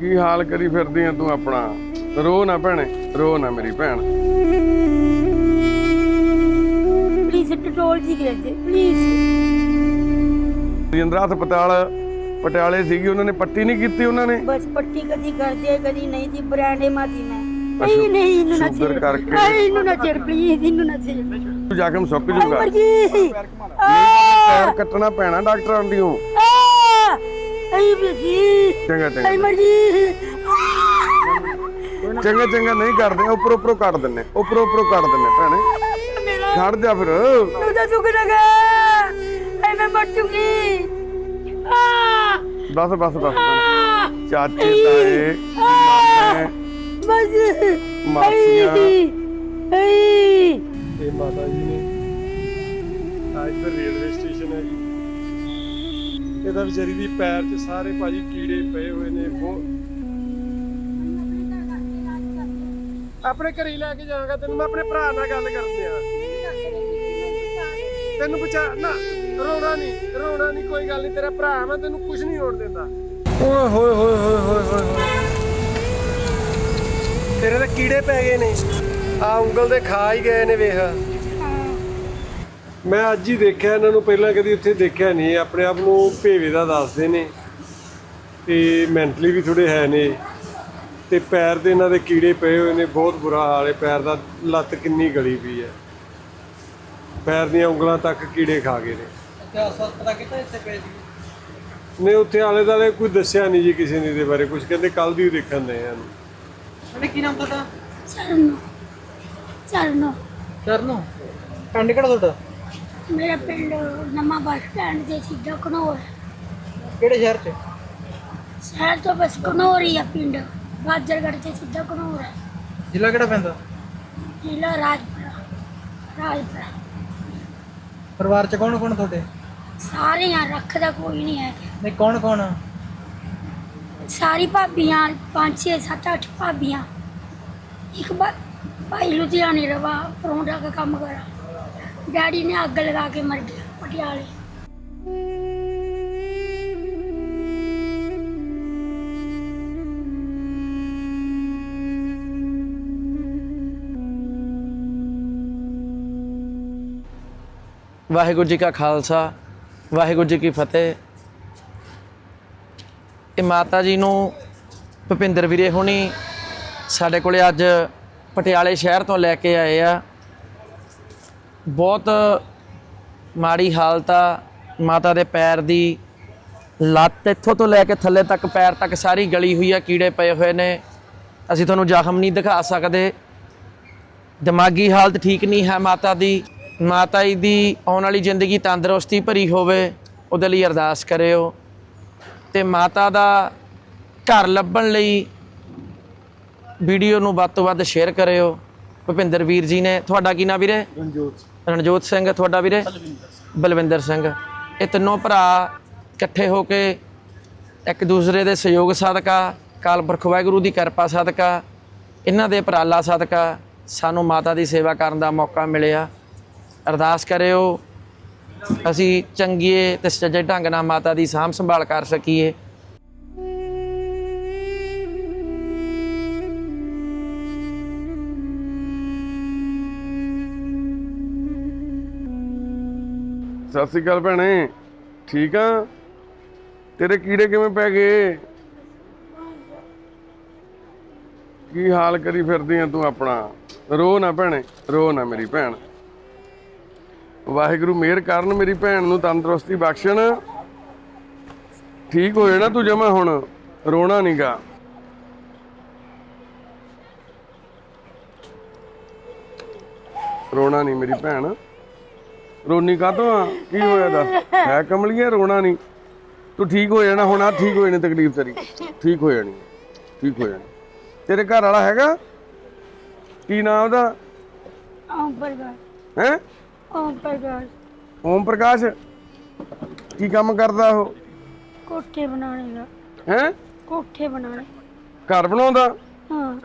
ਕੀ ਹਾਲ ਕਰੀ ਫਿਰਦੀ ਆ ਤੂੰ ਆਪਣਾ? ਰੋ ਨਾ ਭੈਣੇ ਰੋ ਨਾ ਮੇਰੀ ਭੈਣ। ਪਲੀਜ਼ ਟਟੋਲ ਜੀ ਕਰੇ ਪਲੀਜ਼ ਪਟਿਆਲੇ ਸੀਗੀ ਉਹਨਾਂ ਨੇ ਪੱਟੀ ਨਹੀਂ ਕੀਤੀ ਉਹਨਾਂ ਨੇ? ਬਸ ਪੱਟੀ ਕਦੀ ਕਰਦੇ ਕਦੀ ਨਹੀਂ ਸੀ ਬ੍ਰਾਂਡੇ ਮਾਤੀ ਮੈਂ। ਨਹੀਂ ਨਹੀਂ ਇਹਨੂੰ ਨਾ ਸ਼ੂਗਰ ਕਰਕੇ। ਨਹੀਂ, ਇਹਨੂੰ ਨਾ ਛੇੜ ਪਲੀਜ਼ ਇਹਨੂੰ ਨਾ ਛੇੜ ਜ਼ਖਮ ਸੁੱਕ ਜੂਗਾ। ਮਰ ਜੀ ਪੈਰ ਕੱਟਣਾ ਪੈਣਾ ਡਾਕਟਰਾਂ ਦੀ ਉਹ चंगा चंगा। नहीं कर दे। उपरों उपरों कर देने उपरों उपरों कर देने पहने खाड़ दिया फिर। तुझे सुख लगा मैं मर चुकी। बस बस बस चाची ताए माँ बस माँ ये माता जी ने आज पर रेलवे स्टेशन ਇਹਦਾ ਵਿਚਾਰੀ ਦੀ ਪੈਰ 'ਚ ਸਾਰੇ ਭਾਜੀ ਕੀੜੇ ਪਏ ਹੋਏ ਨੇ, ਬਹੁਤ। ਆਪਣੇ ਘਰੇ ਹੀ ਲੈ ਕੇ ਜਾਵਾਂਗਾ ਤੈਨੂੰ, ਮੈਂ ਆਪਣੇ ਭਰਾ ਨਾਲ ਗੱਲ ਕਰਦੇ ਆ ਤੈਨੂੰ ਬਚਾ, ਨਾ, ਰੋਣਾ ਨਹੀਂ ਰੋਣਾ ਨਹੀਂ, ਕੋਈ ਗੱਲ ਨਹੀਂ, ਤੇਰਾ ਭਰਾ ਮੈਂ ਤੈਨੂੰ ਕੁਝ ਨਹੀਂ ਹੋਣ ਦਿੰਦਾ। ਓਏ ਹੋਏ ਹੋਏ ਹੋਏ ਹੋਏ ਹੋਏ ਹੋਏ। ਤੇਰੇ ਤਾਂ ਕੀੜੇ ਪੈ ਗਏ ਨੇ। ਆ ਉਂਗਲ ਦੇ ਖਾ ਹੀ ਗਏ ਨੇ, ਵੇਖ। ਮੈਂ ਅੱਜ ਹੀ ਦੇਖਿਆ ਇਹਨਾਂ ਨੂੰ ਪਹਿਲਾਂ ਕਦੀ ਉੱਥੇ ਦੇਖਿਆ ਨਹੀਂ। ਆਪਣੇ ਆਪ ਨੂੰ ਭੇਵੇ ਦਾ ਦੱਸਦੇ ਨੇ। ਤੇ ਮੈਂਟਲੀ ਵੀ ਥੋੜੇ ਹੈ ਨੇ। ਤੇ ਪੈਰ ਦੇ ਇਹਨਾਂ ਦੇ ਕੀੜੇ ਪਏ ਹੋਏ ਨੇ। ਬਹੁਤ ਬੁਰਾ ਹਾਲ ਹੈ। ਪੈਰ ਦਾ ਲੱਤ ਕਿੰਨੀ ਗਲੀ ਪਈ ਹੈ। ਪੈਰ ਦੀਆਂ ਉਂਗਲਾਂ ਤੱਕ ਕੀੜੇ ਖਾ ਗਏ ਨੇ। ਨਹੀਂ ਉੱਥੇ ਆਲੇ ਦਾਲੇ ਕੋਈ ਦੱਸਿਆ ਨਹੀਂ ਜੀ ਕਿਸੇ ਨੇ ਇਹਦੇ ਬਾਰੇ। ਕੁਝ ਕਹਿੰਦੇ ਕੱਲ ਦੀ ਦੇਖਣ ਦੇ ਹਨ ਚਰਨੋ। ਚਰਨੋ। ਚਰਨੋ। ਪਿੰਡ ਕਿਹੜਾ ਤੁਹਾਡਾ? ਮੇਰਾ ਪਿੰਡ ਨਵਾਂ ਬੱਸ ਸਟੈਂਡ ਦੇ ਸਿੱਧਾ ਕਨੌਰ ਕਿਹੜੇ ਸ਼ਹਿਰ 'ਚ? ਸ਼ਹਿਰ ਤੋਂ ਬਸ ਕਨੌਰ ਹੀ ਆ ਪਿੰਡ। ਬਾਜਰਗੜ੍ਹ ਤੇ ਸਿੱਧਾ ਕਨੌਰ ਹੈ ਜ਼ਿਲ੍ਹਾ ਕਿਹੜਾ ਪੈਂਦਾ? ਜ਼ਿਲ੍ਹਾ ਰਾਜਪੁਰਾ ਰਾਜਪੁਰਾ। ਪਰਿਵਾਰ 'ਚ ਕੌਣ ਕੌਣ ਤੁਹਾਡੇ? ਸਾਰੇ ਆ ਰੱਖਦਾ ਕੋਈ ਨਹੀਂ ਹੈ। ਨਹੀਂ ਕੌਣ ਕੌਣ ਸਾਰੀ ਭਾਬੀਆਂ ਪੰਜ ਛੇ ਸੱਤ ਅੱਠ ਭਾਬੀਆਂ। ਇੱਕ ਬਾ- ਭਾਈ ਲੁਧਿਆਣੇ ਰਵਾ ਪਰੌਂਠਾ ਦਾ ਕੰਮ ਕਰਾ। ਡੈਡੀ ਨੇ ਅੱਗ ਲਗਾ ਕੇ ਮਰ ਗਿਆ, ਪਟਿਆਲੇ। ਵਾਹਿਗੁਰੂ ਜੀ ਕਾ ਖਾਲਸਾ, ਵਾਹਿਗੁਰੂ ਜੀ ਕੀ ਫਤਿਹ। ਇਹ ਮਾਤਾ ਜੀ ਨੂੰ ਭੁਪਿੰਦਰ ਵੀਰੇ ਹੁਣੀ ਸਾਡੇ ਕੋਲੇ ਅੱਜ ਪਟਿਆਲੇ ਸ਼ਹਿਰ ਤੋਂ ਲੈ ਕੇ ਆਏ ਆ। ਬਹੁਤ ਮਾੜੀ ਹਾਲਤ ਆ, ਮਾਤਾ ਦੇ ਪੈਰ ਦੀ ਲੱਤ ਇੱਥੋਂ ਤੋਂ ਲੈ ਕੇ ਥੱਲੇ ਤੱਕ, ਪੈਰ ਤੱਕ ਸਾਰੀ ਗਲੀ ਹੋਈ ਆ, ਕੀੜੇ ਪਏ ਹੋਏ ਨੇ। ਅਸੀਂ ਤੁਹਾਨੂੰ ਜ਼ਖਮ ਨਹੀਂ ਦਿਖਾ ਸਕਦੇ। ਦਿਮਾਗੀ ਹਾਲਤ ਠੀਕ ਨਹੀਂ ਹੈ ਮਾਤਾ ਦੀ। ਮਾਤਾ ਜੀ ਦੀ ਆਉਣ ਵਾਲੀ ਜ਼ਿੰਦਗੀ ਤੰਦਰੁਸਤੀ ਭਰੀ ਹੋਵੇ, ਉਹਦੇ ਲਈ ਅਰਦਾਸ ਕਰਿਓ। ਤੇ ਮਾਤਾ ਦਾ ਘਰ ਲੱਭਣ ਲਈ ਵੀਡੀਓ ਨੂੰ ਵੱਧ ਤੋਂ ਵੱਧ ਸ਼ੇਅਰ ਕਰਿਓ। ਭੁਪਿੰਦਰ ਵੀਰ ਜੀ ਨੇ, ਤੁਹਾਡਾ ਕੀ ਨਾਂ ਵੀਰੇ? ਰਣਜੋਤ। ਰਣਜੋਤ ਸਿੰਘ ਤੁਹਾਡਾ ਵੀਰੇ? ਬਲਵਿੰਦਰ ਸਿੰਘ। ਇਹ ਤਿੰਨੋਂ ਭਰਾ ਇਕੱਠੇ ਹੋ ਕੇ ਇੱਕ ਦੂਸਰੇ ਦੇ ਸਹਿਯੋਗ ਸਦਕਾ ਕਾਲ ਪੁਰਖ ਵਾਹਿਗੁਰੂ ਦੀ ਕਿਰਪਾ ਸਦਕਾ ਇਹਨਾਂ ਦੇ ਉਪਰਾਲਾ ਸਦਕਾ ਸਾਨੂੰ ਮਾਤਾ ਦੀ ਸੇਵਾ ਕਰਨ ਦਾ ਮੌਕਾ ਮਿਲਿਆ। ਅਰਦਾਸ ਕਰਿਓ ਅਸੀਂ ਚੰਗੀਏ ਤੇ ਸੱਜੇ ਢੰਗ ਨਾਲ ਮਾਤਾ ਦੀ ਸਾਂਭ ਸੰਭਾਲ ਕਰ ਸਕੀਏ। ਸਤਿ ਸ੍ਰੀ ਅਕਾਲ ਭੈਣੇ। ਠੀਕ ਆ? ਤੇਰੇ ਕੀੜੇ ਕਿਵੇਂ ਪੈ ਗਏ? ਕੀ ਹਾਲ ਕਰੀ ਫਿਰਦੀ ਆ ਤੂੰ ਆਪਣਾ? ਰੋ ਨਾ ਭੈਣੇ, ਰੋ ਨਾ ਮੇਰੀ ਭੈਣ। ਵਾਹਿਗੁਰੂ, ਮਿਹਰ ਕਰਨ ਮੇਰੀ ਭੈਣ ਨੂੰ ਤੰਦਰੁਸਤੀ ਬਖਸ਼ਣ। ਠੀਕ ਹੋ ਜਾਣਾ ਤੂੰ ਜਮਾ ਹੁਣ? ਰੋਣਾ ਨਹੀਂਗਾ ਰੋਣਾ ਨਹੀਂ ਮੇਰੀ ਭੈਣ। ਰੋਣੀ ਕਾਤੋਂ ਆ? ਕੀ ਹੋਇਆ ਦੱਸ? ਹੈ ਕਮਲੀਏ ਰੋਣਾ ਨਹੀਂ। ਤੂੰ ਠੀਕ ਹੋ ਜਾਣਾ ਹੁਣ ਆ ਠੀਕ ਹੋ ਜਾਣੀ ਤਕਲੀਫ ਤੇਰੀ। ਠੀਕ ਹੋ ਜਾਣੀ ਠੀਕ ਹੋ ਜਾਣੀ। ਤੇਰੇ ਘਰ ਵਾਲਾ ਹੈਗਾ? ਕੀ ਨਾਮ ਉਹਦਾ? ਓਮ ਪ੍ਰਕਾਸ਼। ਹੈ? ਓਮ ਪ੍ਰਕਾਸ਼। ਓਮ ਪ੍ਰਕਾਸ਼? ਕੀ ਕੰਮ ਕਰਦਾ ਉਹ? ਕੋਠੇ ਬਣਾਉਣੇ ਦਾ। ਹੈ? ਕੋਠੇ ਬਣਾਉਣੇ। ਘਰ ਬਣਾਉਂਦਾ? ਹਾਂ।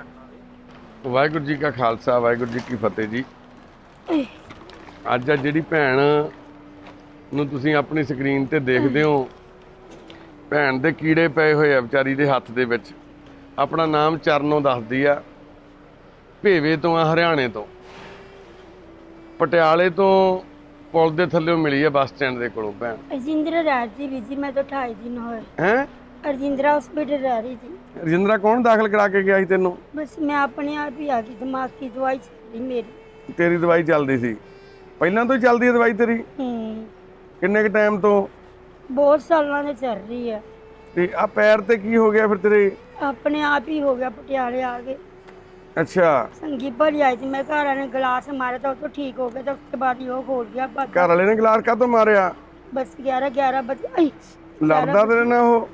ਵਾਹਿਗੁਰੂ ਜੀ ਕਾ ਖਾਲਸਾ ਵਾਹਿਗੁਰੂ ਜੀ ਕੀ ਫਤਿਹ ਜੀ। ਅੱਜ ਆ ਜਿਹੜੀ ਭੈਣ ਨੂੰ ਤੁਸੀਂ ਆਪਣੀ ਸਕਰੀਨ ਤੇ ਦੇਖਦੇ ਹੋ ਭੈਣ ਦੇ ਕੀੜੇ ਪਏ ਹੋਏ ਆ ਵਿਚਾਰੀ ਦੇ ਹੱਥ ਦੇ ਵਿੱਚ। ਆਪਣਾ ਨਾਮ ਚਰਨੋਂ ਦੱਸਦੀ ਆ ਭੇਵੇ ਤੋਂ ਆ ਹਰਿਆਣੇ ਤੋਂ। ਪਟਿਆਲੇ ਤੋਂ ਪੁਲ ਦੇ ਥੱਲੇੋਂ ਮਿਲੀ ਆ ਬੱਸ ਸਟੈਂਡ ਦੇ ਕੋਲੋਂ ਭੈਣ। ਰਜਿੰਦਰ ਰਹਿ ਸੀ ਵੀ ਜੀ ਮੈਂ ਤਾਂ 28 ਦਿਨ ਹੋਏ। ਹੈ? ਰਜਿੰਦਰਾ ਹਸਪੀਟਲ ਰਹਿ ਰਹੀ ਸੀ। ਰਜਿੰਦਰਾ ਕੌਣ ਦਾਖਲ ਕਰਾ ਕੇ ਗਿਆ ਸੀ ਤੈਨੂੰ? ਬਸ ਮੈਂ ਆਪਣੇ ਆਪ ਹੀ ਆ ਗਈ ਦਿਮਾਗ ਦੀ ਦਵਾਈ ਚੱਲੀ ਮੇਰੀ। ਤੇਰੀ ਦਵਾਈ ਚੱਲਦੀ ਸੀ। ਪਹਿਲਾਂ ਤੋਂ ਹੀ ਚੱਲਦੀ ਹੈ ਦਵਾਈ ਤੇਰੀ? ਹੂੰ। ਕਿੰਨੇ ਕ ਟਾਈਮ ਤੋਂ? ਬਹੁਤ ਸਾਲਾਂ ਦੇ ਚੱਲ ਰਹੀ ਹੈ ਤੇ ਆ ਪੈਰ ਤੇ ਕੀ ਹੋ ਗਿਆ ਫਿਰ ਤੇਰੇ? ਆਪਣੇ ਆਪ ਹੀ ਹੋ ਗਿਆ ਪਟਿਆਲੇ ਆ ਕੇ। ਅੱਛਾ। ਸੰਗੀ ਭਰੀ ਆਈ ਸੀ ਮੈਂ ਘਰ ਵਾਲੇ ਨੇ ਗਲਾਸ ਮਾਰਿਆ ਤਾਂ ਉਹ ਤੋਂ ਠੀਕ ਹੋ ਗਿਆ ਤਾਂ ਉਸ ਤੋਂ ਬਾਅਦ ਹੀ ਉਹ ਖੋਲ ਗਿਆ ਬਸ ਘਰ ਵਾਲੇ ਨੇ ਗਲਾਸ ਕਾਹਤੋਂ ਮਾਰਿਆ? ਬਸ 11 11 ਵਜੇ ਆਈ ਲੜਦਾ ਤੇਰੇ ਨਾਲ ਉਹ?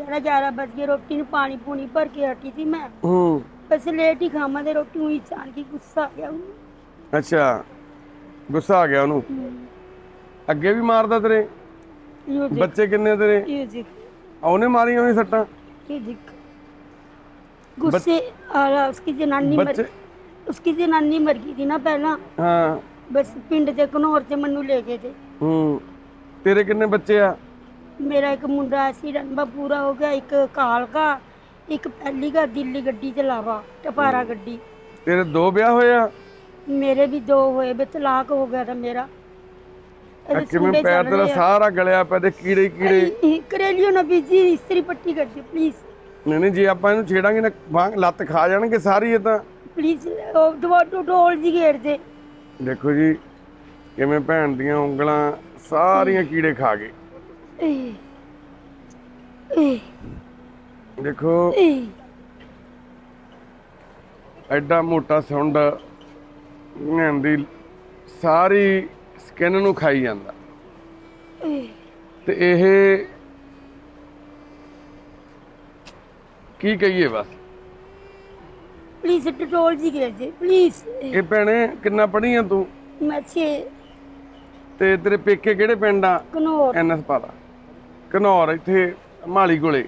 11 11 ਵਜੇ ਰੋਟੀ ਨੂੰ ਪਾਣੀ ਪੂਣੀ ਭਰ ਕੇ ਹਟੀ ਸੀ ਮੈਂ। ਹੂੰ। ਬਸ ਲੇਟ ਹੀ ਖਾਵਾਂ ਤੇ ਰੋਟੀ ਚਾਣ ਕੀ ਗੁੱਸਾ ਆ ਗਿਆ ਉਹਨੂੰ। ਅੱਛਾ। ਗੁੱਸਾ ਆ ਗਿਆ ਉਹਨੂੰ ਅੱਗੇ ਵੀ ਮਾਰਦਾ ਤੇਰੇ म्यूजिक ਬੱਚੇ ਕਿੰਨੇ ਤੇਰੇ म्यूजिक ਆ ਉਹਨੇ ਮਾਰੀਆਂ ਹੋਈ ਸੱਟਾਂ म्यूजिक गुस्से आ रहा उसकी जनानी मर ਬੱਚੇ उसकी जनानी मर गई थी ना पहला ਹਾਂ बस पिंड ਦੇ ਘਨੌਰ ਤੇ ਮੈਨੂੰ ਲੈ ਗਏ थे ਹੂੰ ਤੇਰੇ ਕਿੰਨੇ ਬੱਚੇ ਆ ਮੇਰਾ ਇੱਕ ਮੁੰਡਾ ਐਕਸੀਡੈਂਟ ਬਾ ਪੂਰਾ ਹੋ ਗਿਆ ਇੱਕ ਕਾਲ ਕਾ ਇੱਕ ਪਹਿਲੀ ਕਾ ਦਿੱਲੀ ਗੱਡੀ ਚਲਾਵਾ ਟਪਾਰਾ ਗੱਡੀ ਤੇਰੇ ਦੋ ਵਿਆਹ ਹੋਏ ਆ ਮੇਰੇ ਵੀ ਦੋ ਹੋਏ ਬੇ ਤਲਾਕ ਹੋ ਗਿਆ ਤਾਂ ਮੇਰਾ। ਇਹਦੇ ਕਿਵੇਂ ਸੁੰਡੇ ਪੈਰ ਚੱਲ ਤੇਰਾ ਰਹੇ ਆ। ਸਾਰਾ ਗਲਿਆ ਪਿਆ ਤੇ ਕੀੜੇ ਹੀ ਕੀੜੇ। ਕਰੇਲੀਓ ਨਾ ਬੀਜੀ ਇਸਤਰੀ ਪੱਟੀ ਕਰ ਦਿਓ ਪਲੀਜ਼ ਨਹੀਂ ਨਹੀਂ ਜੇ ਆਪਾਂ ਇਹਨੂੰ ਛੇੜਾਂਗੇ ਨਾ ਬਾਂਹ ਲੱਤ ਖਾ ਜਾਣਗੇ ਸਾਰੀ ਇਹ ਤਾਂ। ਪਲੀਜ਼ ਉਹ ਦਵਾ ਡੋਲ ਜੀ ਘੇੜ ਦੇ ਦੇਖੋ ਜੀ ਕਿਵੇਂ ਭੈਣ ਦੀਆਂ ਉਂਗਲਾਂ ਸਾਰੀਆਂ ਕੀੜੇ ਖਾ ਗਏ। ਦੇਖੋ। ਏ ਐਡਾ ਮੋਟਾ ਸੁੰਡ ਦੀ ਸਾਰੀ ਸਕਿਨ ਨੂੰ ਖਾਈ ਜਾਂਦਾ। ਤੇ ਇਹ ਕੀ ਕਹੀਏ ਬਸ? ਪਲੀਜ਼ ਡਟੋਲ ਜੀ ਘੇੜ ਦੇ ਪਲੀਜ਼ ਇਹ। ਭੈਣੇ ਕਿੰਨਾ ਪੜ੍ਹੀ ਆ ਤੂੰ? ਮੈਂ ਛੇ। ਤੇ ਤੇਰੇ ਪੇਕੇ ਕਿਹੜੇ ਪਿੰਡ ਆ? ਕਨੌਰ ਐਨਐਸ ਪਾਲਾ ਘਨੌਰ ਇੱਥੇ ਮਾਲੀ ਕੋਲੇ।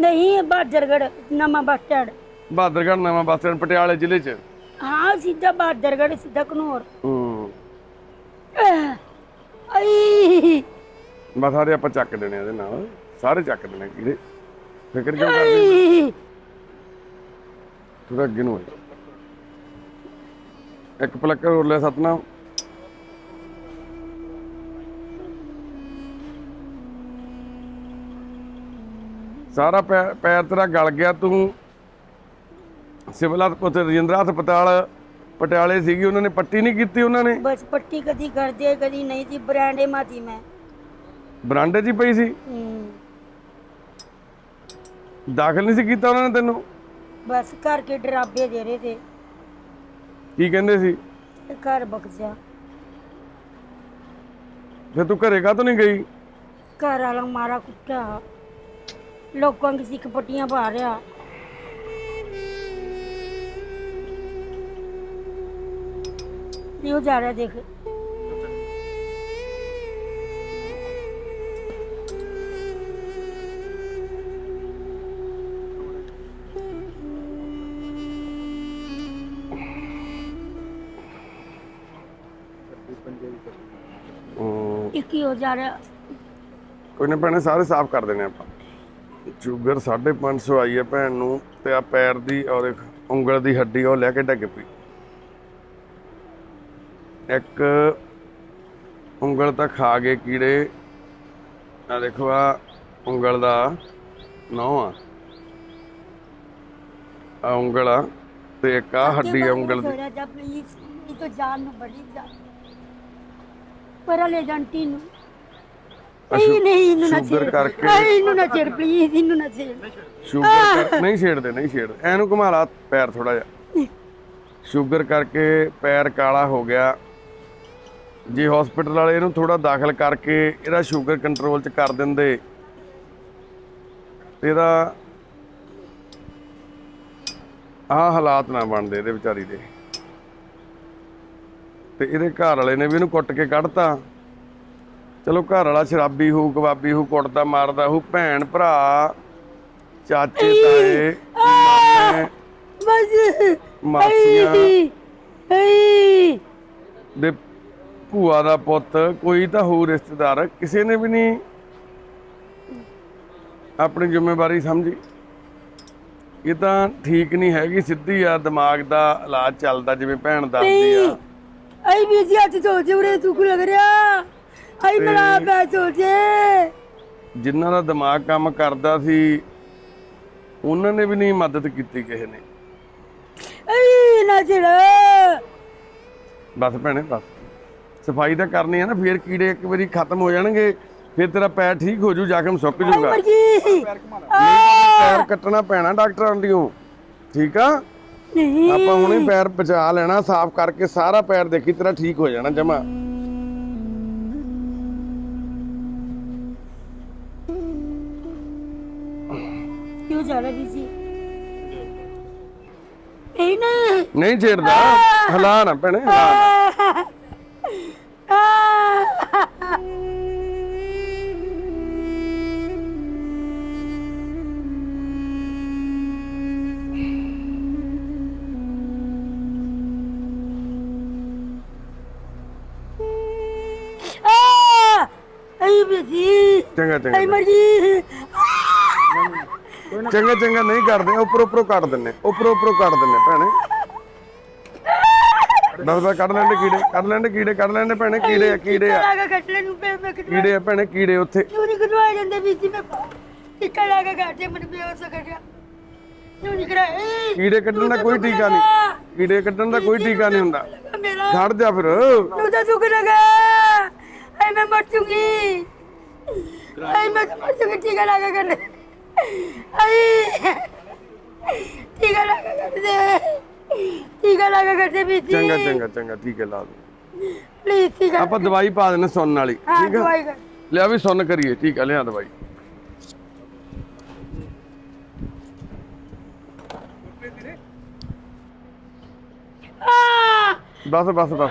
ਨਹੀਂ ਬਾਦਰਗੜ ਨਵਾਂ ਬੱਸ ਸਟੈਂਡ। ਨਵਾਂ ਬੱਸ ਸਟੈਂਡ ਪਟਿਆਲੇ ਜ਼ਿਲ੍ਹੇ 'ਚ। ਹਾਂ ਸਿੱਧਾ ਬਾਦਰਗੜ ਸਿੱਧਾ ਕਨੌਰ ਹੂੰ। ਆਈ ਸਾਰੇ ਆਪਾਂ ਚੱਕ ਦੇਣੇ ਇਹਦੇ ਨਾਲ। ਸਾਰੇ ਚੱਕ ਦੇਣੇ ਕੀੜੇ। ਫਿਕਰ ਕਿਉਂ ਕਰਦੀ ਆਈ ਥੋੜਾ ਅੱਗੇ ਨੂੰ ਹੋ ਜਾ ਇੱਕ ਪਲੱਕ ਹੋਰ ਲੈ ਸਤਨਾਮ। ਸਾਰਾ ਪੈ- ਪੈਰ ਤੇਰਾ ਗਲ ਗਿਆ ਤੂੰ। ਸਿਵਲ ਹਸਪਤਾਲ ਰਜਿੰਦਰਾ ਹਸਪਤਾਲ ਪਟਿਆਲੇ ਸੀਗੀ ਉਹਨਾਂ ਨੇ ਪੱਟੀ ਨਹੀਂ ਕੀਤੀ ਉਹਨਾਂ ਨੇ? ਬਸ ਪੱਟੀ ਕਦੀ ਕਰਦੇ ਕਦੀ ਨਹੀਂ ਸੀ ਬਰਾਂਡੇ ਮਾਤੀ ਮੈਂ। ਬਰਾਂਡੇ 'ਚ ਹੀ ਪਈ ਸੀ? ਹੂੰ। ਦਾਖਲ ਨਹੀਂ ਸੀ ਕੀਤਾ ਉਹਨਾਂ ਨੇ ਤੈਨੂੰ? ਬਸ ਕਰਕੇ ਡਰਾਬੇ ਦੇ ਰਹੇ ਤੇ। ਕੀ ਕਹਿੰਦੇ ਸੀ? ਤੇ ਘਰ ਬਖਸ਼ਿਆ। ਫਿਰ ਤੂੰ ਘਰੇ ਕਾਹਤੋਂ ਨਹੀਂ ਗਈ? ਘਰ ਵਾਲਾ ਮਾਰਾ ਕੁੱਟਿਆ। ਲੋਕਾਂ ਦੀ ਸਿੱਖ ਪੱਟੀਆਂ ਪਾ ਰਿਹਾ ਇਹੋ ਜਾ ਰਿਹਾ ਦੇਖ। ਹੂੰ ਇੱਕ ਹੀ ਹੋ ਜਾ ਰਿਹਾ। ਕੋਈ ਨਾ ਭੈਣੇ ਸਾਰੇ ਸਾਫ਼ ਕਰ ਦੇਣੇ ਆਪਾਂ। ਸ਼ੂਗਰ 550 ਆਈ ਹੈ ਭੈਣ ਨੂੰ ਤੇ ਆ ਪੈਰ ਦੀ ਔਰ ਇੱਕ ਉਂਗਲ ਦੀ ਹੱਡੀ ਉਹ ਲੈ ਕੇ ਡੱਗ ਪਈ। ਇੱਕ ਉਂਗਲ ਤਾਂ ਖਾ ਗਏ ਕੀੜੇ। ਆ ਦੇਖੋ ਆ ਉਂਗਲ ਦਾ ਨੌ ਆ। ਆ ਉਂਗਲ ਆ ਤੇ ਇੱਕ ਆ ਹੱਡੀ ਆ ਉਂਗਲ ਦੀ। ਜਿਹਾ ਪਲੀਜ਼ ਇਹ ਤਾਂ ਜਾਨ ਨੂੰ ਬੜੀ ਜਾ ਪਰ ਲੈ ਜੰਟੀ ਨੂੰ। ਨਹੀਂ ਨਹੀਂ ਇਹਨੂੰ ਨਾ ਛੇੜ। ਕਰਕੇ- ਇਹਨੂੰ ਨਾ ਛੇੜ ਪਲੀਜ਼ ਇਹਨੂੰ ਨਾ ਛੇੜ। ਸ਼ੂਗਰ ਕਰ- ਨਹੀਂ ਛੇੜਦੇ ਨਹੀਂ ਛੇੜਦੇ। ਐਨੂੰ ਘੁਮਾ ਲਾ ਪੈਰ ਥੋੜਾ ਜਿਹਾ। ਸ਼ੂਗਰ ਕਰਕੇ ਪੈਰ ਕਾਲਾ ਹੋ ਗਿਆ। ਜੇ ਹਸਪੀਟਲ ਵਾਲੇ ਇਹਨੂੰ ਥੋੜਾ ਦਾਖਲ ਕਰਕੇ ਇਹਦਾ ਸ਼ੂਗਰ ਕੰਟਰੋਲ ਚ ਕਰ ਦਿੰਦੇ ਤੇ ਇਹਦਾ ਆਹ ਹਾਲਾਤ ਨਾ ਬਣਦੇ ਇਹਦੇ ਵਿਚਾਰੀ ਦੇ। ਤੇ ਇਹਦੇ ਘਰ ਵਾਲੇ ਨੇ ਵੀ ਇਹਨੂੰ ਕੁੱਟ ਕੇ ਕੱਢਤਾ। ਚਲੋ ਘਰ ਵਾਲਾ ਸ਼ਰਾਬੀ ਹੋਊ ਕਬਾਬੀ ਹੋਊ ਕੁੱਟਦਾ ਮਾਰਦਾ ਹੋਊ ਭੈਣ ਭਰਾ ਚਾਚੇ ਤਾਏ ਮਾਸੀਆਂ ਦੇ ਭੂਆ ਦਾ ਪੁੱਤ ਕੋਈ ਤਾਂ ਹੋ ਰਿਸ਼ਤੇਦਾਰ ਕਿਸੇ ਨੇ ਵੀ ਨਹੀਂ ਆਪਣੀ ਜ਼ਿੰਮੇਵਾਰੀ ਸਮਝੀ। ਇਹ ਤਾਂ ਠੀਕ ਨਹੀਂ ਹੈਗੀ ਸਿੱਧੀ ਆ ਦਿਮਾਗ ਦਾ ਇਲਾਜ ਚੱਲਦਾ ਜਿਵੇਂ ਭੈਣ ਦੱਸਦੀ ਆ। ਆਈ ਵੀ ਜੀ ਅੱਜ ਤੋਂ ਜੁੜੇ ਦੁੱਖ ਲੱਗ ਰਿਹਾ। ਆਈ ਮੇਰਾ ਪੈ ਚੋਜੇ ਜਿਨ੍ਹਾਂ ਦਾ ਦਿਮਾਗ ਕੰਮ ਕਰਦਾ ਸੀ ਉਹਨਾਂ ਨੇ ਵੀ ਨਹੀਂ ਮਦਦ ਕੀਤੀ ਕਿਸੇ ਨੇ। ਆਈ ਨਾ ਚੜਾ ਬਸ ਭੈਣੇ ਬਸ। ਸਫ਼ਾਈ ਤਾਂ ਕਰਨੀ ਹੈ ਨਾ ਫੇਰ ਕੀੜੇ ਇੱਕ ਵਾਰੀ ਖਤਮ ਹੋ ਜਾਣਗੇ ਫਿਰ ਤੇਰਾ ਪੈਰ ਠੀਕ ਹੋ ਜੂ ਜ਼ਖਮ ਸੁੱਕ ਜੂਗਾ। ਮਰ ਗਈ ਪੈਰ ਕੱਟਣਾ ਪੈਣਾ ਡਾਕਟਰਾਂ ਦੀਓ ਠੀਕ ਆ? ਨਹੀਂ। ਆਪਾਂ ਹੁਣੇ ਪੈਰ ਬਚਾ ਲੈਣਾ ਸਾਫ਼ ਕਰਕੇ ਸਾਰਾ ਪੈਰ ਦੇਖੀ ਤੇਰਾ ਠੀਕ ਹੋ ਜਾਣਾ ਜਮਾ। ਕਿਉਂ ਜਾ ਰਿਹਾ ਬੀਜੀ? ਇਹ ਨਾ ਨਹੀਂ ਛੇੜਦਾ। ਹਲਾ ਨਾ ਭੈਣੇ ਹਿਲਾ ਨਾ। ਬੀਜੀ ਚੰਗਾ ਆਈ ਚੰਗਾ। ਮਰ ਗਈ ਚੰਗਾ ਚੰਗਾ ਨਹੀਂ ਕਰਦੇ ਉੱਪਰ ਉੱਪਰੋਂ ਕੱਢ ਦਿੰਨੇ ਉੱਪਰੋਂ ਉੱਪਰੋਂ ਕੱਢ ਦਿੰਨੇ ਭੈਣੇ। ਦਸ ਬਾ ਕੱਢ ਲੈਂਦੇ ਕੀੜੇ ਕੱਢ ਲੈਂਦੇ ਕੀੜੇ ਕੱਢ ਲੈਂਦੇ ਭੈਣੇ ਕੀੜੇ ਆ ਕੀੜੇ ਆ। ਲਾਗਾ ਕੱਟ ਲੈ ਨੂੰ ਪੇ ਮੈਂ ਕਿਤੇ ਕੀੜੇ ਆ ਭੈਣੇ ਕੀੜੇ ਉੱਥੇ। ਨੂੰ ਨਹੀਂ ਕਢਵਾ ਜਾਂਦੇ ਬੀਜੀ ਮੈਂ ਟਿੱਕਾ ਲਾਗਾ ਘਾਟੇ ਮਨ ਬੇਹੋਸ ਹੋ ਗਿਆ ਨੂੰ ਨਹੀਂ ਕਰਾ ਕੀੜੇ ਕੱਢਣ ਦਾ ਕੋਈ ਟੀਕਾ ਨਹੀਂ। ਕੀੜੇ ਕੱਢਣ ਦਾ ਕੋਈ ਟੀਕਾ ਨਹੀਂ ਹੁੰਦਾ। ਮੇਰਾ। ਛੱਡ ਜਾ ਫਿਰ। ਨੂੰ ਤਾਂ ਦੁੱਖ ਲਗਾ। ਐ ਮੈਂ ਮਰ ਚੁੰਗੀ ਮਰ ਚੁੰਗੀ ਟੀਕਾ ਲਾਗਾ ਕਰ ਲੈ ਆਈ ਟੀਕਾ ਲਾਗਾ ਕਰ ਦੇ ਟੀਕਾ ਲਾਗਾ ਕਰ ਦੇ ਬੀਜੀ? ਚੰਗਾ ਚੰਗਾ ਚੰਗਾ ਠੀਕ ਹੈ ਲਾ ਦੂੰ। ਪਲੀਜ਼ ਟੀਕਾ ਆਪਾਂ ਦਵਾਈ ਪਾ ਦੇਣੇ ਸੁਣਨ ਵਾਲੀ ਦਵਾਈ ਕਰ। ਲਿਆ ਵੀ ਸੁਣ ਕਰੀਏ ਠੀਕ ਆ ਲਿਆ ਦਵਾਈ। ਆ! ਬਸ ਬਸ ਬਸ।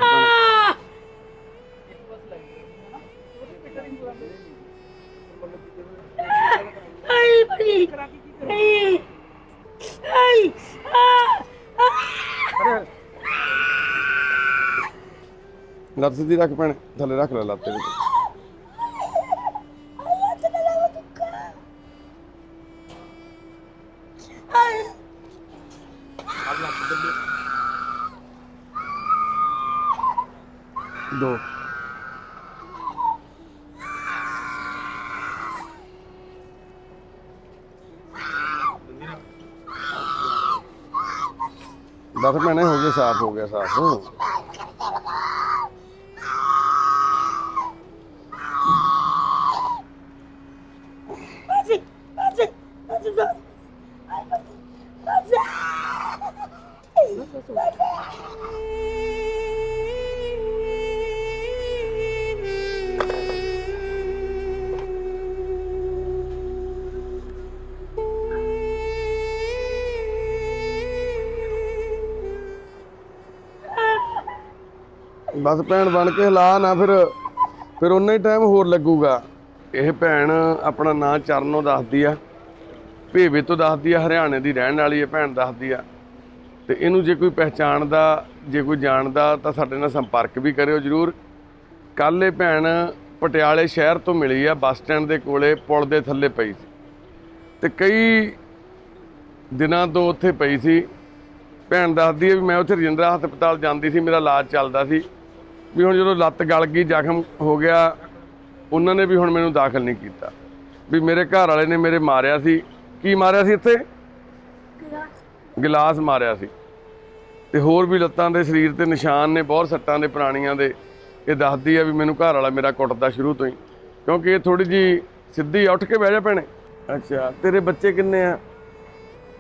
ਭੈਣੇ। ਆ ਆਈ ਆ ਲੱਤ ਸਿੱਧੀ ਰੱਖ ਭੈਣੇ ਥੱਲੇ ਰੱਖ ਲੈ ਲੱਤ ਤੇ ਮੈਨੇ ਹੋ ਗਿਆ ਸਾਫ਼ ਹੋ ਗਿਆ ਸਾਫ਼ ਬਸ ਭੈਣ ਬਣ ਕੇ ਹਿਲਾ ਨਾ ਫਿਰ ਫਿਰ ਉਨਾ ਹੀ ਟਾਈਮ ਹੋਰ ਲੱਗੂਗਾ। ਇਹ ਭੈਣ ਆਪਣਾ ਨਾਂ ਚਰਨੋਂ ਦੱਸਦੀ ਆ। ਭੇਵੇ ਤੋਂ ਦੱਸਦੀ ਆ, ਹਰਿਆਣੇ ਦੀ ਰਹਿਣ ਵਾਲੀ ਹੈ ਭੈਣ ਦੱਸਦੀ ਆ। ਤੇ ਇਹਨੂੰ ਜੇ ਕੋਈ ਪਹਿਚਾਣਦਾ, ਜੇ ਕੋਈ ਜਾਣਦਾ ਤਾਂ ਸਾਡੇ ਨਾਲ ਸੰਪਰਕ ਵੀ ਕਰਿਓ ਜਰੂਰ। ਕੱਲ੍ਹ ਇਹ ਭੈਣ ਪਟਿਆਲੇ ਸ਼ਹਿਰ ਤੋਂ ਮਿਲੀ ਆ, ਬੱਸ ਸਟੈਂਡ ਦੇ ਕੋਲੇ, ਪੁਲ ਦੇ ਥੱਲੇ ਪਈ ਸੀ। ਤੇ ਕਈ ਦਿਨਾਂ ਤੋਂ ਉੱਥੇ ਪਈ ਸੀ। ਭੈਣ ਦੱਸਦੀ ਹੈ ਵੀ ਮੈਂ ਉੱਥੇ ਰਜਿੰਦਰਾ ਹਸਪਤਾਲ ਜਾਂਦੀ ਸੀ, ਮੇਰਾ ਇਲਾਜ ਚੱਲਦਾ ਸੀ। ਵੀ ਹੁਣ ਜਦੋਂ ਲੱਤ ਗਲ ਗਈ ਜ਼ਖਮ ਹੋ ਗਿਆ ਉਹਨਾਂ ਨੇ ਵੀ ਹੁਣ ਮੈਨੂੰ ਦਾਖਲ ਨਹੀਂ ਕੀਤਾ। ਵੀ ਮੇਰੇ ਘਰ ਵਾਲੇ ਨੇ ਮੇਰੇ ਮਾਰਿਆ ਸੀ। ਕੀ ਮਾਰਿਆ ਸੀ ਇੱਥੇ? ਗਲਾਸ ਮਾਰਿਆ ਸੀ। ਤੇ ਹੋਰ ਵੀ ਲੱਤਾਂ ਦੇ ਸਰੀਰ ਤੇ ਨਿਸ਼ਾਨ ਨੇ ਬਹੁਤ ਸੱਟਾਂ ਦੇ ਪੁਰਾਣੀਆਂ ਦੇ। ਇਹ ਦੱਸਦੀ ਆ ਵੀ ਮੈਨੂੰ ਘਰ ਵਾਲਾ ਮੇਰਾ ਕੁੱਟਦਾ ਸ਼ੁਰੂ ਤੋਂ ਹੀ। ਕਿਉਂਕਿ ਇਹ ਥੋੜੀ ਜੀ ਸਿੱਧੀ ਉੱਠ ਕੇ ਬਹਿ ਜਾ ਭੈਣੇ। ਅੱਛਾ ਤੇਰੇ ਬੱਚੇ ਕਿੰਨੇ ਆ?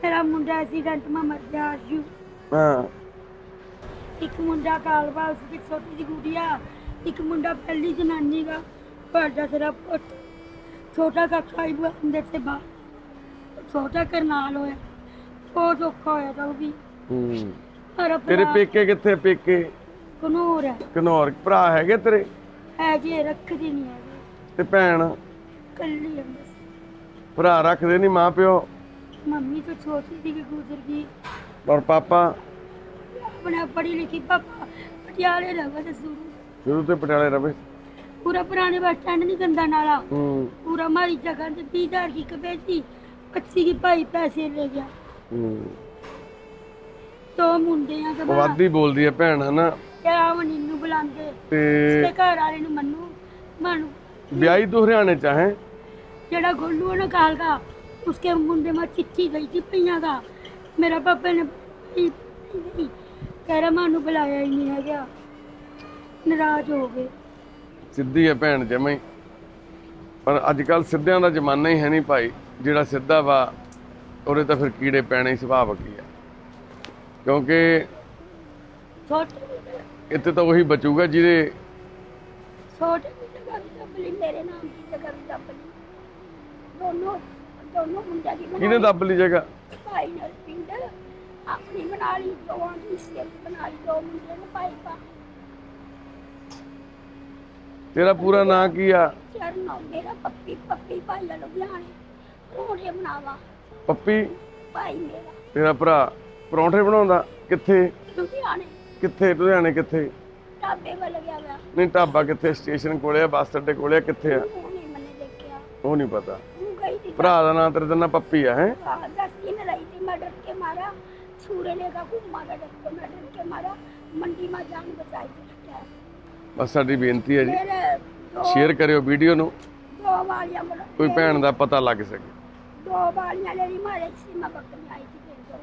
ਮੇਰਾ ਮੁੰਡਾ ਐਕਸੀਡੈਂਟ ਮਾ ਮਰ ਗਿਆ ਆਸ਼ੂ ਹਾਂ। ਇੱਕ ਮੁੰਡਾ ਕਾਲਵਾ ਉਸ ਦੀ ਛੋਟੀ ਜਿਹੀ ਗੁੜੀਆ ਇੱਕ ਮੁੰਡਾ ਪਹਿਲੀ ਜਨਾਨੀ ਦਾ ਵੱਡਾ ਤੇਰਾ ਪੁੱਤ। ਛੋਟਾ ਕਾਕਾ ਹੀ ਅੰਦਰ ਤੇ ਬਾਹਰ। ਛੋਟਾ ਕਰਨਾਲ ਹੋਇਆ ਬਹੁਤ ਔਖਾ ਹੋਇਆ ਤਾਂ ਉਹ ਵੀ। ਹੂੰ। ਪਰ ਤੇਰੇ ਪੇਕੇ ਕਿੱਥੇ ਪੇਕੇ? ਕਨੂਰ ਹੈ ਘਨੌਰ ਭਰਾ ਹੈਗੇ ਤੇਰੇ? ਹੈ ਜੀ ਰੱਖਦੀ ਨਹੀਂ ਹੈ ਤੇ ਭੈਣ? ਕੱਲੀ ਹੈ ਬਸ। ਭਰਾ ਰੱਖਦੇ ਨਹੀਂ ਮਾਂ ਪਿਓ ਮੰਮੀ ਤਾਂ ਛੋਟੀ ਕਿ ਗੁਜ਼ਰ ਗਈ। ਔਰ ਪਾਪਾ? ਆਪਣਾ ਪੜ੍ਹੀ ਲਿਖੀ ਪਾਪਾ ਪਟਿਆਲੇ ਰਹਾ ਤੇ ਸ਼ੁਰੂ ਸ਼ੁਰੂ ਤੋਂ ਪਟਿਆਲੇ ਰਵੇ ਪੂਰਾ ਪੁਰਾਣੇ ਬੱਸ ਸਟੈਂਡ ਨਹੀਂ ਗੰਦਾ ਨਾਲਾ ਹੂੰ पूरा हमारी जगह से बीस हजार की कपे थी पच्ची की पाई पैसे ले गया ਹੂੰ ਦੋ ਮੁੰਡੇ ਆ ਤੇ ਉਹ ਵੱਧ ਹੀ ਬੋਲਦੀ ਹੈ ਭੈਣ ਹਨਾ ਕਿਆ ਮਨੀ ਨੂੰ ਬੁਲਾਉਂਦੇ ਤੇ ਤੇ ਘਰ ਵਾਲੇ ਨੂੰ ਮੰਨੂ ਮਨੂ ਵਿਆਹੀ ਤੂੰ ਹਰਿਆਣੇ ਚ ਹੈ ਜਿਹੜਾ ਗੋਲੂ ਉਹਨੇ ਕਾਲ का उसके मुंडे में चिट्ठी गई थी पैया का मेरा पापा ने पढ़ी नहीं। ਕਹਿ ਰਿਹਾ ਮਾਨੂੰ ਬੁਲਾਇਆ ਹੀ ਨਹੀਂ ਹੈਗਾ। ਨਾਰਾਜ਼ ਹੋ ਗਏ। ਸਿੱਧੀ ਹੈ ਭੈਣ ਜਮਾਈ। ਪਰ ਅੱਜ ਕੱਲ ਸਿੱਧਿਆਂ ਦਾ ਜ਼ਮਾਨਾ ਹੀ ਹੈ ਨਹੀਂ ਭਾਈ। ਜਿਹੜਾ ਸਿੱਧਾ ਵਾ ਉਹਦੇ ਤਾਂ ਫਿਰ ਕੀੜੇ ਪੈਣੇ ਹੀ ਸੁਭਾਵਕ ਹੀ ਆ। ਕਿਉਂਕਿ ਛੋਟੇ ਇੱਥੇ ਤਾਂ ਉਹੀ ਬਚੂਗਾ ਜਿਹਦੇ ਛੋਟੇ ਦੀ ਜਗ੍ਹਾ ਮੇਰੇ ਨਾਮ ਦੀ ਜਗ੍ਹਾ ਵੀ ਦੋਨੋਂ ਦੋਨੋਂ ਮੁੰਡਿਆਂ ਦੀ ਕਿਹਨੇ ਦੱਬ ਲਈ ਜਗ੍ਹਾ? ਭਾਈ ਨਾਲ ਆਪਣੀ ਬਣਾ ਲਈ ਜੋ ਆਉਂਦੀ ਸੀ ਬਣਾ ਲਈ ਜੋ ਮੁੰਡੇ ਨੂੰ ਪਾਈ ਪਾ। ਤੇਰਾ ਪੂਰਾ ਨਾਂ ਕੀ ਆ? ਚੜਨਾ ਮੇਰਾ ਪੱਪੀ ਪੱਪੀ ਭਾਈ ਲੋ ਬੁਲਾਣੇ ਰੋੜੇ ਬਣਾਵਾ। ਪੱਪੀ? ਭਾਈ ਮੇਰਾ। ਤੇਰਾ ਭਰਾ ਪਰੌਂਠੇ ਬਣਾਉਂਦਾ? ਕਿੱਥੇ? ਲੁਧਿਆਣੇ। ਕਿੱਥੇ? ਲੁਧਿਆਣੇ ਕਿੱਥੇ? ਢਾਬੇ ਵੱਲ ਗਿਆ ਵਾ। ਨਹੀਂ ਢਾਬਾ ਕਿੱਥੇ? ਸਟੇਸ਼ਨ ਕੋਲੇ ਆ ਬੱਸ ਅੱਡੇ ਕੋਲੇ ਆ ਕਿੱਥੇ ਆ? ਉਹ ਨਹੀਂ ਪਤਾ। ਭਰਾ ਦਾ ਨਾਂ ਤੇਰੇ ਦਾ ਪੱਪੀ ਆ ਹੈ? ਦੱਸਦੀ ਨਾ ਲਈ ਤੇ ਮੈਂ ਕੇ ਮਾਰਾ સૂર્યને ਸਾਡੀ ਬੇਨਤੀ ਹੈ ਜੀ ਸ਼ੇਅਰ ਕਰਿਓ ਵੀਡੀਓ ਨੂੰ। ਦੋ ਵਾਲੀਆਂ ਮਰ ਕੋਈ ਭੈਣ ਦਾ ਪਤਾ ਲੱਗ ਸਕੇ। ਦੋ ਵਾਲੀਆਂ ਲੈ ਲਈ ਮਾਰੇ ਸੀ ਮੈਂ ਬੱਕਰੀ ਆਈ ਸੀ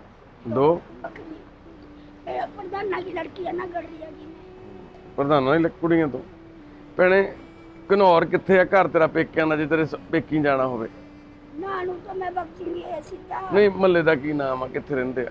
ਦੋ ਦੋ? ਬੱਕਰੀ। ਇਹ ਦੀ ਲੜਕੀ ਹੈ ਨਾ ਗੜਰੀ ਹੈ ਜੀ ਪ੍ਰਧਾਨਾਂ ਦੀ ਲ- ਕੁੜੀਆਂ ਤੋਂ। ਭੈਣੇ ਘਨੌਰ ਕਿੱਥੇ ਆ? ਘਰ ਤੇਰਾ ਪੇਕਿਆਂ ਦਾ ਜੇ ਤੇਰੇ ਪੇਕੀ ਜਾਣਾ ਹੋਵੇ। ਨਾ ਨੂੰ ਤਾਂ ਮੈਂ ਬੱਕਰੀ ਨਹੀਂ ਐਸੀ ਤਾਂ ਨਹੀਂ ਮੱਲੇ ਦਾ ਕੀ ਨਾਮ ਆ? ਕਿੱਥੇ ਰਹਿੰਦੇ ਆ?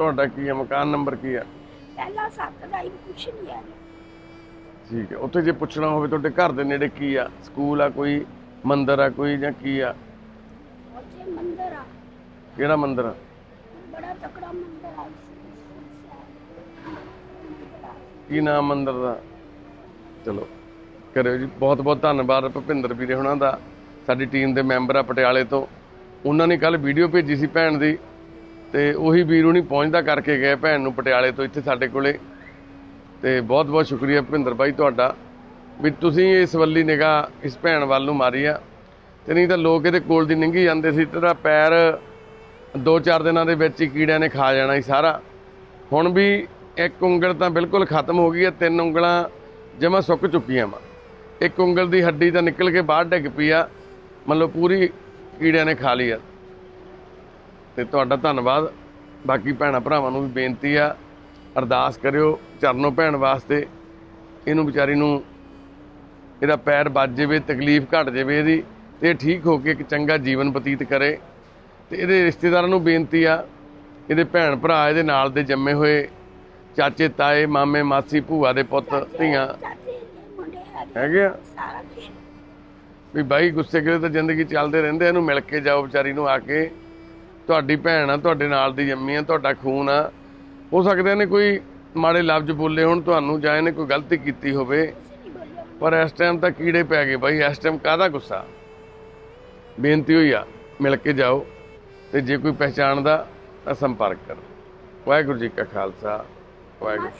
ਤੁਹਾਡਾ ਕੀ ਆ ਮਕਾਨ ਨੰਬਰ ਕੀ ਆ ਪਹਿਲਾ ਸੱਤ ਦਾ ਹੀ ਕੁਛ ਨਹੀਂ ਹੈ। ਠੀਕ ਹੈ। ਉੱਥੇ ਜੇ ਪੁੱਛਣਾ ਹੋਵੇ ਤੁਹਾਡੇ ਘਰ ਦੇ ਨੇੜੇ ਕੀ ਆ? ਸਕੂਲ ਆ ਕੋਈ? ਮੰਦਿਰ ਆ ਕੋਈ ਜਾਂ ਕੀ ਆ? ਉੱਥੇ ਮੰਦਰ ਆ। ਕਿਹੜਾ ਮੰਦਿਰ ਆ? ਬੜਾ ਤਕੜਾ ਮੰਦਰ ਆ। ਕੀ ਨਾਮ ਮੰਦਿਰ ਦਾ? ਚਲੋ ਕਰਿਓ ਜੀ। ਬਹੁਤ ਬਹੁਤ ਧੰਨਵਾਦ ਭੁਪਿੰਦਰ ਵੀਰੇ ਹੁਣਾਂ ਦਾ। ਸਾਡੀ ਟੀਮ ਦੇ ਮੈਂਬਰ ਆ ਪਟਿਆਲੇ ਤੋਂ। ਉਹਨਾਂ ਨੇ ਕੱਲ ਵੀਡੀਓ ਭੇਜੀ ਸੀ ਭੈਣ ਦੀ। ਤੇ ਉਹੀ ਵੀਰ ਹੁਣੀ ਪਹੁੰਚਦਾ ਕਰਕੇ ਗਏ ਭੈਣ ਨੂੰ ਪਟਿਆਲੇ ਤੋਂ, ਇੱਥੇ ਸਾਡੇ ਕੋਲੇ। ਤੇ ਬਹੁਤ ਬਹੁਤ ਸ਼ੁਕਰੀਆ ਭੁਪਿੰਦਰ ਬਾਈ ਤੁਹਾਡਾ ਵੀ ਤੁਸੀਂ ਇਸ ਵੱਲੀ ਨਿਗਾਹ ਇਸ ਭੈਣ ਵੱਲ ਨੂੰ ਮਾਰੀ ਆ। ਤੇ ਨਹੀਂ ਤਾਂ ਲੋਕ ਇਹਦੇ ਕੋਲ ਦੀ ਲੰਘੀ ਜਾਂਦੇ ਸੀ ਤੇਰਾ ਪੈਰ ਦੋ ਚਾਰ ਦਿਨਾਂ ਦੇ ਵਿੱਚ ਹੀ ਕੀੜਿਆਂ ਨੇ ਖਾ ਜਾਣਾ ਸੀ ਸਾਰਾ। ਹੁਣ ਵੀ ਇੱਕ ਉਂਗਲ ਤਾਂ ਬਿਲਕੁਲ ਖਤਮ ਹੋ ਗਈ ਹੈ ਤਿੰਨ ਉਂਗਲਾਂ ਜਮਾ ਸੁੱਕ ਚੁੱਕੀਆਂ ਵਾ। ਇੱਕ ਉਂਗਲ ਦੀ ਹੱਡੀ ਤਾਂ ਨਿਕਲ ਕੇ ਬਾਹਰ ਡਿੱਗ ਪਈ ਆ ਮੰਨ ਲਓ ਪੂਰੀ ਕੀੜਿਆਂ ਨੇ ਖਾ ਲਈ ਆ। ਤੇ ਤੁਹਾਡਾ ਧੰਨਵਾਦ। ਬਾਕੀ ਭੈਣਾਂ ਭਰਾਵਾਂ ਨੂੰ ਵੀ ਬੇਨਤੀ ਆ ਅਰਦਾਸ ਕਰਿਓ ਚਰਨੋਂ ਭੈਣ ਵਾਸਤੇ। ਇਹਨੂੰ ਵਿਚਾਰੀ ਨੂੰ ਇਹਦਾ ਪੈਰ ਵੱਜ ਜਾਵੇ ਤਕਲੀਫ ਘਟ ਜਾਵੇ ਇਹਦੀ ਤੇ ਠੀਕ ਹੋ ਕੇ ਇੱਕ ਚੰਗਾ ਜੀਵਨ ਬਤੀਤ ਕਰੇ। ਤੇ ਇਹਦੇ ਰਿਸ਼ਤੇਦਾਰਾਂ ਨੂੰ ਬੇਨਤੀ ਆ ਇਹਦੇ ਭੈਣ ਭਰਾ ਇਹਦੇ ਨਾਲ ਦੇ ਜੰਮੇ ਹੋਏ ਚਾਚੇ ਤਾਏ ਮਾਮੇ ਮਾਸੀ ਭੂਆ ਦੇ ਪੁੱਤ ਧੀਆਂ ਹੈਗੇ। ਆ? ਵੀ ਬਾਈ ਗੁੱਸੇ ਕਰੇ ਤਾਂ ਜ਼ਿੰਦਗੀ ਚੱਲਦੇ ਰਹਿੰਦੇ ਇਹਨੂੰ ਮਿਲ ਕੇ ਜਾਓ ਵਿਚਾਰੀ ਨੂੰ ਆ ਕੇ। ਤੁਹਾਡੀ ਭੈਣ ਆ, ਤੁਹਾਡੇ ਨਾਲ ਦੀ ਜੰਮੀ ਆ, ਤੁਹਾਡਾ ਖੂਨ ਆ। ਹੋ ਸਕਦਾ ਇਹਨੇ ਕੋਈ ਮਾੜੇ ਲਫ਼ਜ਼ ਬੋਲੇ ਹੋਣ ਤੁਹਾਨੂੰ ਜਾਂ ਇਹਨੇ ਕੋਈ ਗਲਤੀ ਕੀਤੀ ਹੋਵੇ। ਪਰ ਇਸ ਟਾਈਮ ਤਾਂ ਕੀੜੇ ਪੈ ਗਏ ਬਾਈ, ਇਸ ਟਾਈਮ ਕਾਹਦਾ ਗੁੱਸਾ? ਬੇਨਤੀ ਹੋਈ ਆ, ਮਿਲ ਕੇ ਜਾਓ ਤੇ ਜੇ ਕੋਈ ਪਹਿਚਾਣਦਾ ਤਾਂ ਸੰਪਰਕ ਕਰੋ। ਵਾਹਿਗੁਰੂ ਜੀ ਕਾ ਖਾਲਸਾ, ਵਾਹਿਗੁਰੂ